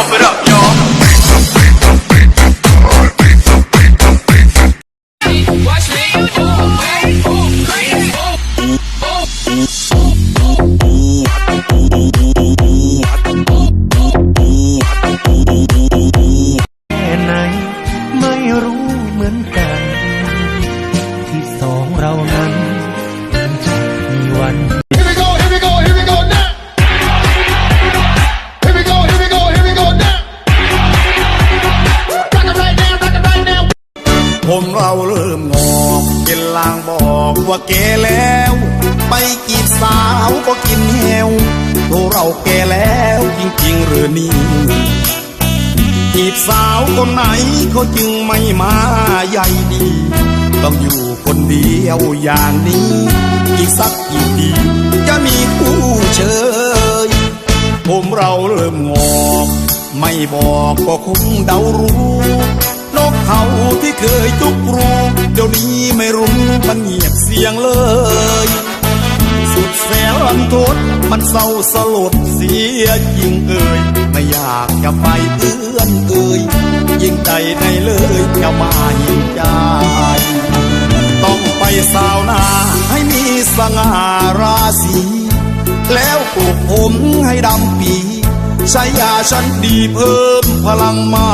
Pump it up, เริ่มงอกเป็นลางบอกว่าแก่แล้ว ไปจีบสาวก็กินแฮวตัวเราแก่แล้วจริงๆหรือนี่จีบสาวคนไหนเขาจึงไม่มาใหญ่ดี ต้องอยู่คนเดียวอย่างนี้ อีกสักกี่ปีจะมีคู่เชยผมเราเริ่มงอกไม่บอกก็คงเดารู้ นกเขาที่เคยจุก นี้ไม่รู้มันเงียบเสียงเลย สุดแสนรันทดมันเศร้าสลดเสียจริงเอ่ยไม่อยากจะไปเอื้อนเอ่ยยิ่งใจในเลยจะมายิ่งใจต้องไปสาวนาให้มีสง่าราศีแล้วปลูกผมให้ดำปีใช้ยาฉันดีเพิ่มพลังหมา